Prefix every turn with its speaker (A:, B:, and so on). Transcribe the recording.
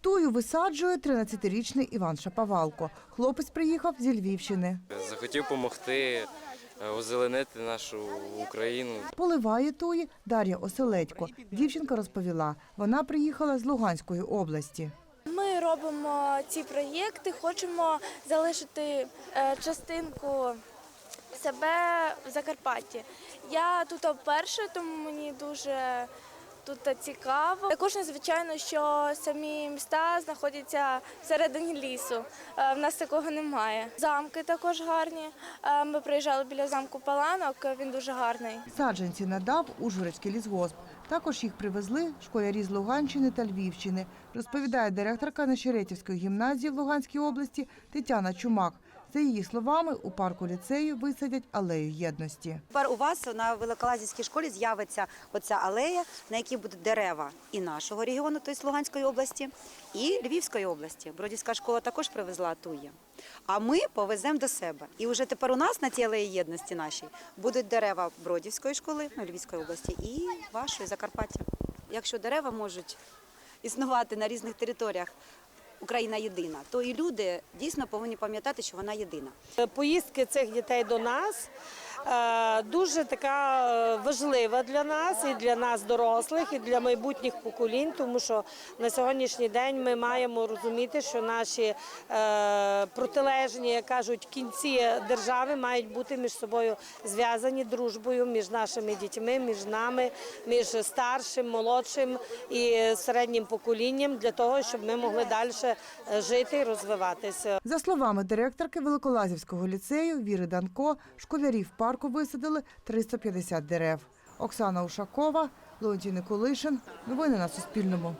A: Тую висаджує 13-річний Іван Шаповалко. Хлопець приїхав зі Львівщини.
B: Захотів допомогти озеленити нашу Україну.
A: Поливає туї Дар'я Оселедько. Дівчинка розповіла, вона приїхала з Луганської області.
C: Ми робимо ці проєкти, хочемо залишити е, частинку себе в Закарпатті. Я тут вперше, тому мені дуже тут цікаво. Також надзвичайно, що самі міста знаходяться всередині лісу. Е, В нас такого немає. Замки також гарні. Е, Ми приїжджали біля замку Паланок, він дуже гарний.
A: Саджанці надав Ужгородський лісгосп. Також їх привезли школярі з Луганщини та Львівщини, розповідає директорка Нещеретівської гімназії в Луганській області Тетяна Чумак. За її словами, у парку ліцею висадять алею єдності.
D: Тепер у вас на Великолазівській школі з'явиться оця алея, на якій будуть дерева і нашого регіону, тобто Луганської області, і Львівської області. Бродівська школа також привезла тує. А ми повеземо до себе. І вже тепер у нас на цій алеї єдності нашій будуть дерева Бродівської школи, ну, Львівської області, і вашої Закарпаття. Якщо дерева можуть існувати на різних територіях, Україна єдина, то і люди дійсно повинні пам'ятати, що вона єдина.
E: Поїздки цих дітей до нас дуже така е, важлива для нас, і для нас, дорослих, і для майбутніх поколінь, тому що на сьогоднішній день ми маємо розуміти, що наші е, протилежні, як кажуть, кінці держави мають бути між собою зв'язані дружбою між нашими дітьми, між нами, між старшим, молодшим і середнім поколінням для того, щоб ми могли далі жити і розвиватися.
A: За словами директорки Великолазівського ліцею Віри Данко, школярі в парку висадили 350 дерев. Оксана Ушакова, Леонтій Николишин. Новини на Суспільному.